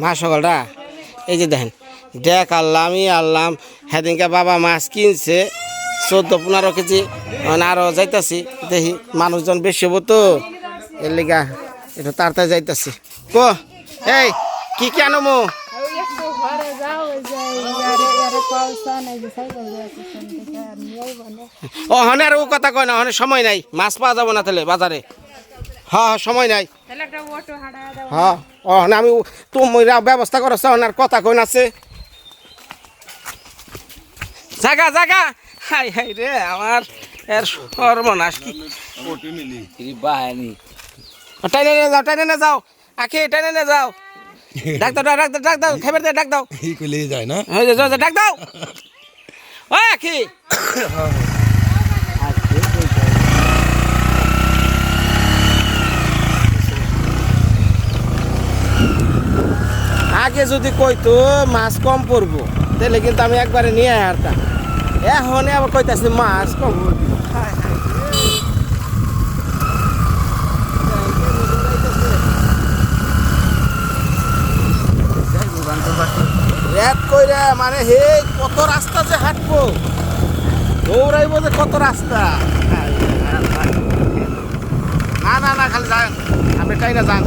মা সকলরা, এই যে দেখেন, দেখ আল্লামই আল্লাম সেদিনকে বাবা মাছ কিনছে, চোদ্দ পনেরো কেজি মানে আরও যাইতাছি, দেখি মানুষজন বেশি হব তো, এর লিগা একটু তাড়াতাড়ি যাইতাছি। কো, এই, কি কেন ও হনে আর ও কথা কয় না হনে সময় নাই, মাছ পাওয়া যাব না তাহলে বাজারে। হ্যাঁ হ্যাঁ সময় নাই। তাহলে একটা অটো হাঁটা দাও। হ্যাঁ ও আমি তুমি ব্যবস্থা করছ হনে আর কথা কই না আছে। জাগা জাগা। হাই হাই রে আমার এর সর্বনাশ কি। টাইনে নিয়ে যাও টাইনে নিয়ে যাও। আখি টাইনে নিয়ে যাও। ডাক দাও ডাক দাও ডাক দাও খেবার দে ডাক দাও। এই কইলে যায় না। হয়ে যাও যাও, ডাক দাও। ও আখি। আগে যদি কইতো মাছ কম পড়ব তাহলে কিন্তু আমি একবারে নিয়ে হারতাম এখন আবার কইতাছি মাছ কম রেট কইরা মানে হে কত রাস্তা যে হাঁটবো? দৌড়াইবো যে কত রাস্তা? না না না, খালি যান। আপনি তাই না যান।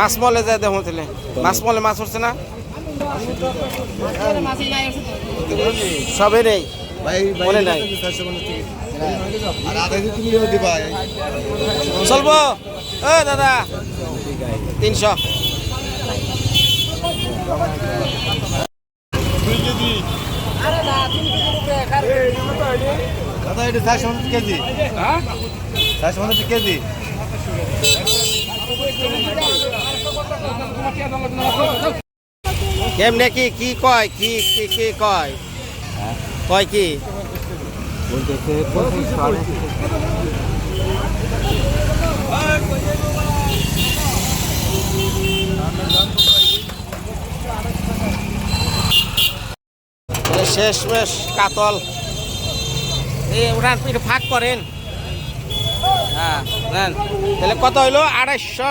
মাছ মলে যায় দেখো মাছ মলে মাছ উঠছে না? সবে নেই। মনে নাই। চলবো। এ, দাদা। তিনশো। কেজি পঞ্চাশ কেজি কেমনে কি কি কয় কি কি কি কয়? কয় কি? শেষমেশ কাতল। এই ওনার একটু ফাঁক করেন। হ্যাঁ তাহলে কত হইল? আড়াইশো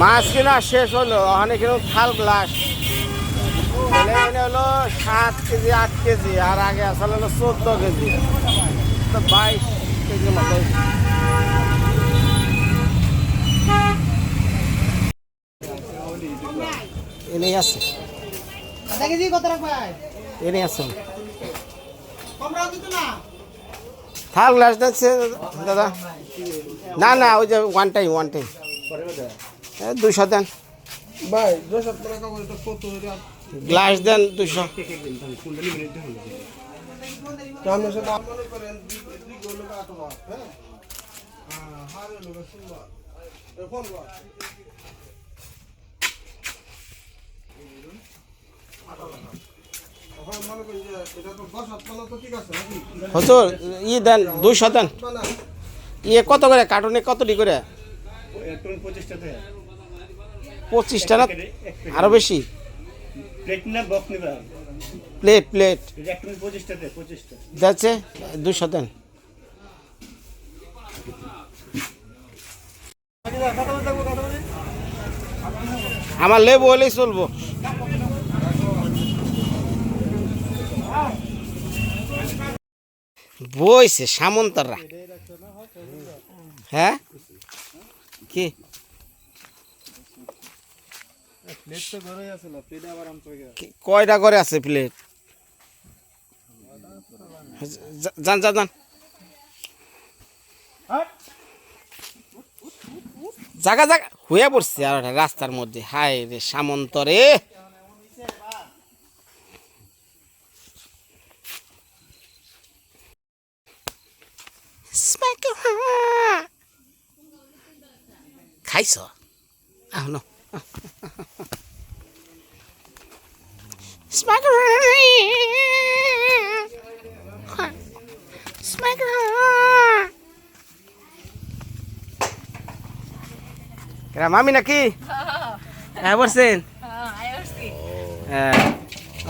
মাছ কিনা শেষ হলো ওখানে কিন্তু থাল গ্লাস এখানে হলো সাত কেজি আট কেজি আর আগে আসলে হলো চোদ্দ কেজি। তো বাইশ কেজি মতো। এনেই আছে। এনেই আছে। থাল গ্লাস দাদা। না না ওই যে ওয়ান টাইম ওয়ান টাইম দুশো দেন গ্লাস দেন দুশো হুজুর ই দেন দুইশো দেন। ইয়ে কত করে? কার্টুনে কতটি করে? পঁচিশটা না আরও বেশি? প্লেট প্লেট যাচ্ছে? দুশো দেন। আমার লেবু হলেই চলবো। বইছে সামন্তরা। হ্যাঁ? কি? কয়টা করে আছে প্লেট যান যান। যান জায়গা জায়গা হয়ে পড়ছে আর রাস্তার মধ্যে। হায় রে সামন্ত রে। খাইছ? আহ ন মামি নাকি হ্যাঁ বলছেন হ্যাঁ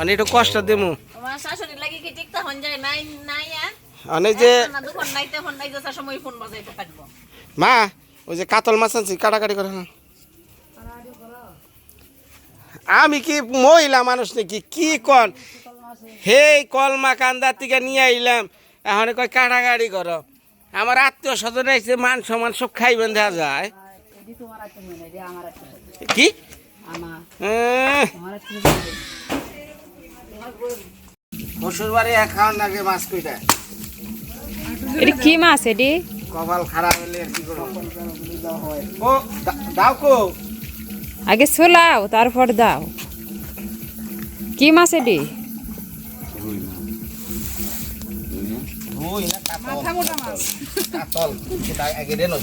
অনেক একটু কষ্ট দেবো। আমার শাশুড়ি লাগি কি টিকতে হন যায় নাই নাই আর অনেক যে মা ওই যে কাতল মাছ আনছি কাটাকাটি করে না আমি কি মহিলা মানুষ নাকি? কি কন? হে কলমা কান্দার থেকে নিয়ে আইলাম। এখন কয় কাটাকাটি করো। আমার আত্মীয় স্বজন এসে মান সমান সব খাইবেন দেখা যায়। কি? শ্বশুর বাড়ি মাছ কইটা। এটা কি মাছ এটি? কপাল খারাপ হলে কি করব? ও দাও কো। আগে ছোলাও তারপর দাও। কি মাছ এটি? রুই না কাতল। কাতল সেটা আগে রে নই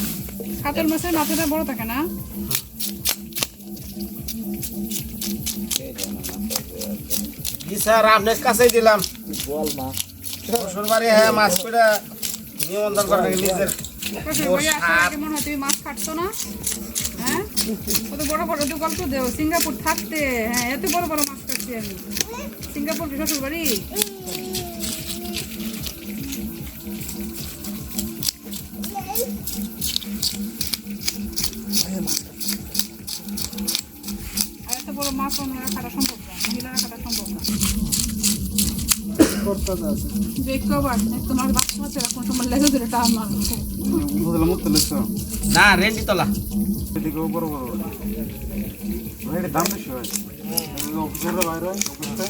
কাতল মাছের মাথাটা বড় থাকে না? জি স্যার আপনার কাছেই দিলাম। বাড়ি হ্যাঁ মাছ নিমন্ত্রণ করে নিজের। মনে হয় মাছ কাটছো না? কত বড় বড় একটু গল্প দেও সিঙ্গাপুর থাকতে। হ্যাঁ এত বড় বড় মাছ কাটছি আমি। সিঙ্গাপুর শ্বশুর বাড়ি আর এত বড় মাছ ওনারা কাটা সম্ভব না মহিলারা কাটা সম্ভব না। দেখতে পার তোমার বাচ্চা আছে এখন তোমার লেগে দিলে টান না তোলা এদিকে বড় বড় এটা দাম বেশি হয়। অফিসের বাইরে হয় অফিসে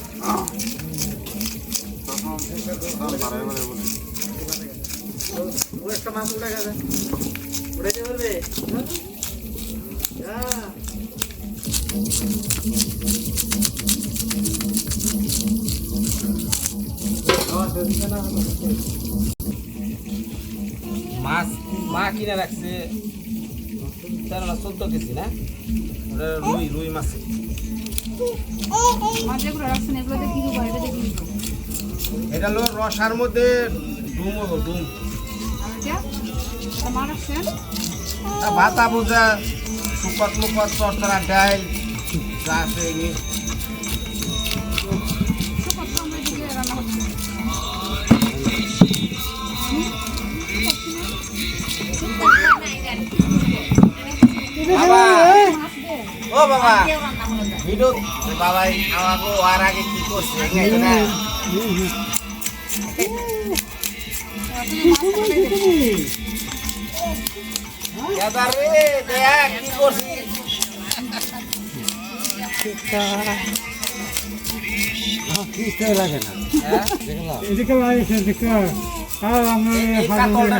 তখন দাম বাড়ায় বাড়ায় বলে। মাছ মা কিনে রাখছে। তেরো না চোদ্দ কেজি না? ওটা রুই রুই মাছ। এটা হলো রসার মধ্যে ডুম হলো ডুম। আর এটা এটা মা রাখছেন? তা ভাতা বোঝা সুপাত মুপাত চরচরা ডাইল যা আছে ও বাবা কেউ রান্না হলো যায় ভিডিও বাবাই আমাকে আর আগে কি করছে এগুলো না এবার রে দেখ কি করছি এদিকে লাগিয়েছে দেখতে আর আমরা এই কাতলটা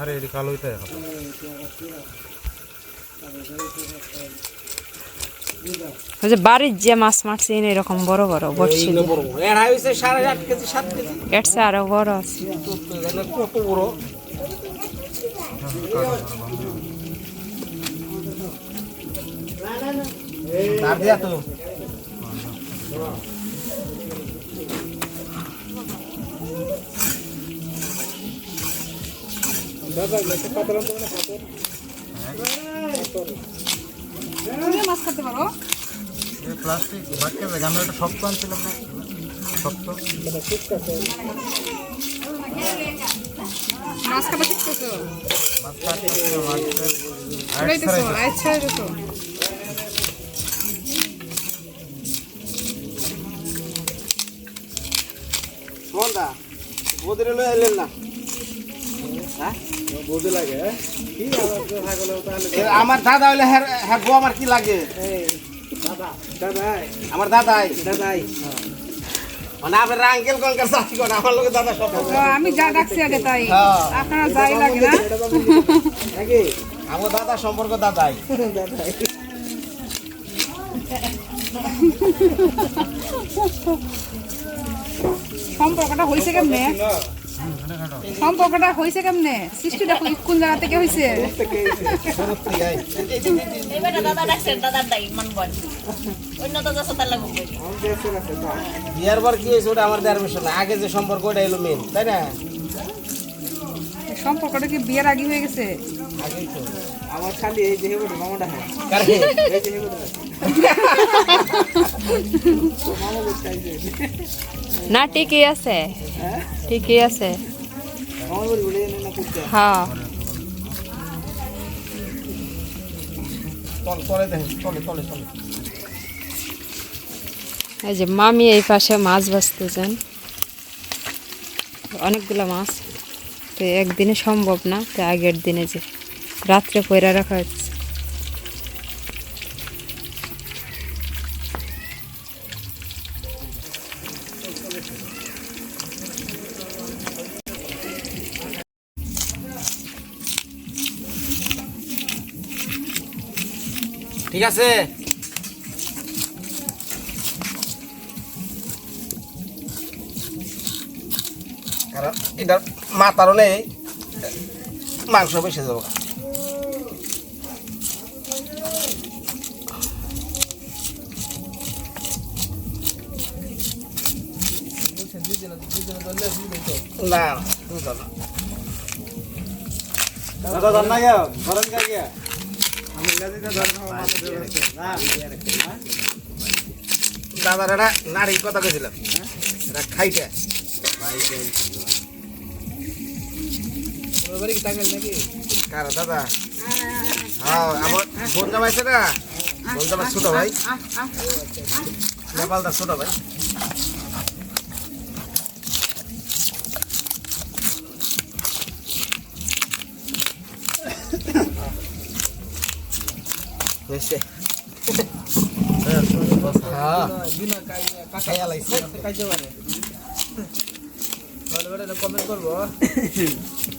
আরে এটি কালো হইতে এখন। ওই যে বাড়ির যে মাছ মারছে এরকম বড় বড় বড়ছি এইগুলো বড় বড়। এর হয়েছে সাড়ে কেজি সাত কেজি। এর চেয়ে আরও বড় আছে। কত বড় আর দিয়া তো। মাছ খেতে পারো প্লাস্টিক বাক্যে ব্যাগ আমরা একটা শক্ত আনছিলাম না? শক্ত মাছ খাবার শিখতেছো মাছ কাটে মাছের ছড়াইতেছো আয় ছড়াইতেছো কোনটা বদিরে না বৌদি এ, আমার দাদা হইলে হ্যাঁ হ্যাঁ বউ আমার কি লাগে? আমার দাদাই। মানে আমি যা ডাকছি আগে তাই। হ্যাঁ। আপনারা যাই লাগে না? আমার দাদা সম্পর্ক দাদাই। দাদাই। সম্পর্কটা হয়েছে কেমনে? সম্পর্কটা হয়েছে কেমনে? সৃষ্টিটা কোন- কোন জায়গা থেকে হয়েছে বিয়ার পর কি হয়েছে ওটা আমার দেওয়ার বিষয় না আগে যে সম্পর্ক ওটা এলো মেন তাই না? সম্পর্কটা কি বিয়ের আগে হয়ে গেছে? আমার খালি এই হেবুট মামাটা হ্যাঁ এই না ঠিকই আছে। ঠিকই আছে। হ্যাঁ। এই যে মামি এই পাশে মাছ বাঁচতেছেন। অনেকগুলো মাছ। তো একদিনে সম্ভব না, তো আগের দিনে যে রাত্রে পয়রা রাখা হচ্ছে। ঠিক আছে? কারণ নেই। মাংস বেশি যাব না না। ধরেন কা গিয়া? দাদার একটা নারী কথা কেছিলাম এটা দাদা? হ্যাঁ ছোট ভাই। নেপালদার ছোট ভাই হয়েছে হ্যাঁ বিনা খাইয়া লাইছে কাজে পারে ভালো করে কমেন্ট করব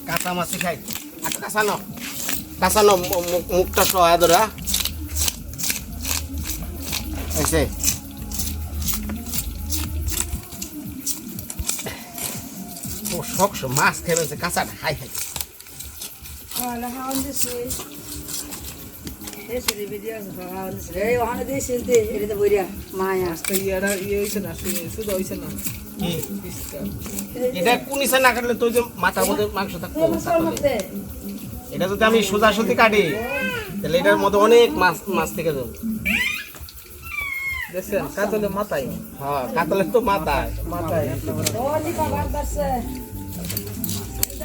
কাঁচা আর কাঁচা ন কাঁচা মুখটা সহায় ধরা হয়েছে। মাছ খেয়ে কাঁচাটা খাই খাই। এটা কুনিসে না কাটলে তো ওই যে মাথার মধ্যে মাংস থাকতো এটা যদি আমি সোজা সুতি কাটি তাহলে এটার মধ্যে অনেক মাছ মাছ থেকে যাবে। দেখছেন? কাতলে মাথায়। হ্যাঁ কাতলের তো মাথায়। মাথায়।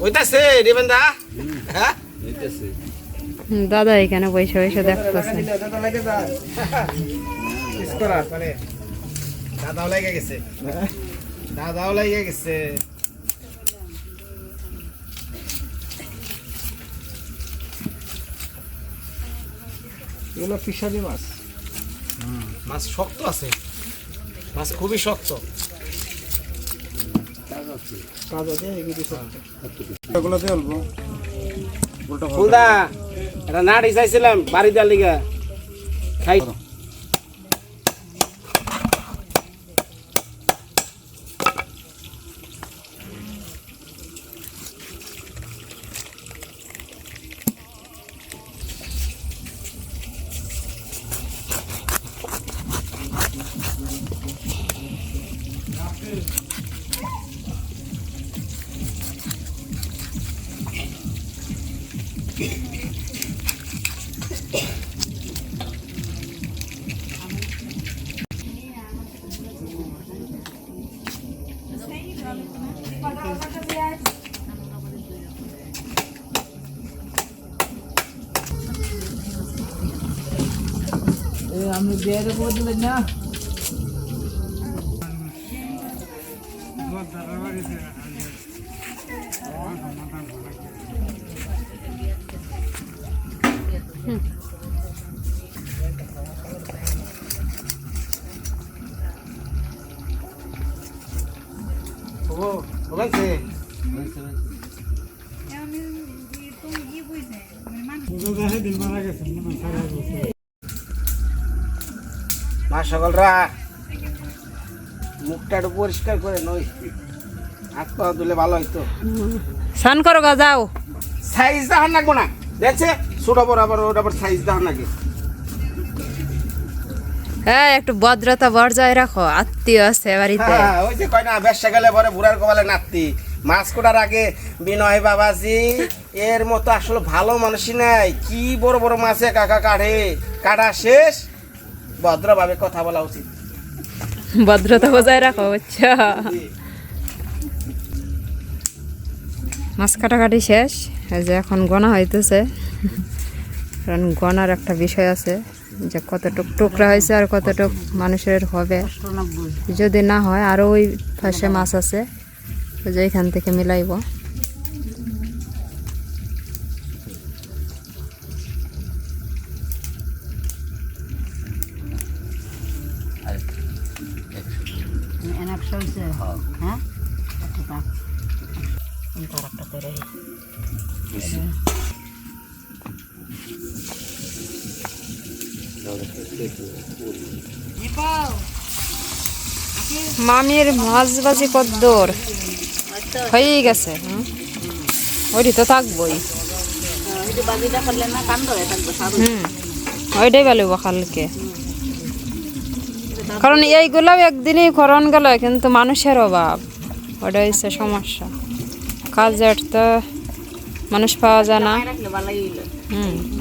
ওইটাছে রেবেন দা হ্যাঁ? হুম, দাদা এখানে বসে বসে কিস মানে দাদাও লাগে গেছে। দাদাও লাগে গেছে। এগুলো ফিশারি মাছ। মাছ শক্ত আছে। মাছ খুবই শক্ত। এগুলো দিয়ে অল্প। ফুলদা এটা নাড়ি চাইছিলাম বাড়ি দেওয়ার লিগা। খাই ও মুখটা একটু পরিষ্কার করে নই। হাত পা দিলে ভালো হইতো। স্নান করো গা যাও। সাইজ দেখার লাগবো না। দেখছে? ছোট বড় আবার ওটা আবার সাইজ দেখার লাগে। হ্যাঁ একটু ভদ্রতা বজায় রাখো। আত্মীয় আছে বাড়িতে। হ্যাঁ ওই যে কয় না ব্যবসা গেলে পরে বুড়ার কপালে নাতি। মাছ কোটার আগে বিনয় বাবাজি এর মতো আসলে ভালো মানুষই নাই। কি বড় বড় মাছে কাকা কাটে। কাটা শেষ? ভদ্রভাবে কথা বলা উচিত। ভদ্রতা বজায় রাখো, বুঝছ? মাছ কাটাকাটি শেষ যে এখন গনা হইতেছে। কারণ গনার একটা বিষয় আছে, যে কতটুক টুকরা হয়েছে আর কতটুক মানুষের হবে। যদি না হয়, আরও ওই পাশে মাছ আছে যে এখান থেকে মিলাইব। মামির মাছ বাজি কদ্দর হয়ে গেছে। ওইটি তো থাকবোই। ওইটাই ভালো কালকে। কারণ এইগুলাও একদিনই করণ গেল, কিন্তু মানুষের অভাব। ওটা হচ্ছে সমস্যা। কাজের তো মানুষ পাওয়া যায় না। হুম।